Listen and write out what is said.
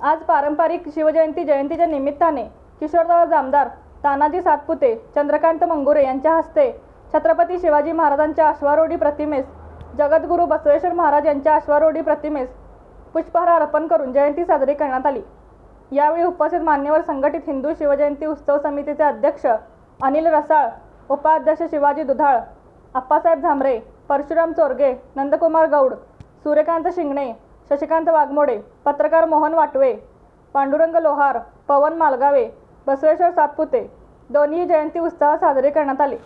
आज पारंपरिक शिवजयंती जयंतीच्या निमित्ताने किशोरदादा जामदार तानाजी सातपुते चंद्रकांत मंगुरे यांच्या हस्ते छत्रपती शिवाजी महाराजांच्या अश्वारोढी प्रतिमेस जगद्गुरू बसवेश्वर महाराज यांच्या अश्वारोढी प्रतिमेस पुष्पहार अर्पण करून जयंती साजरी करण्यात आली. यावेळी उपस्थित मान्यवर संघटित हिंदू शिवजयंती उत्सव समितीचे अध्यक्ष अनिल रसाळ उपाध्यक्ष शिवाजी दुधाळ आप्पासाहेब झांबरे परशुराम चोरगे नंदकुमार गौड सूर्यकांत शिंगणे शशिकांत वाघमोडे पत्रकार मोहन वाटवे पांडुरंग लोहार पवन मालगावे बसवेश्वर सातपुते. दोन्ही जयंती उत्साहात साजरे करण्यात आले.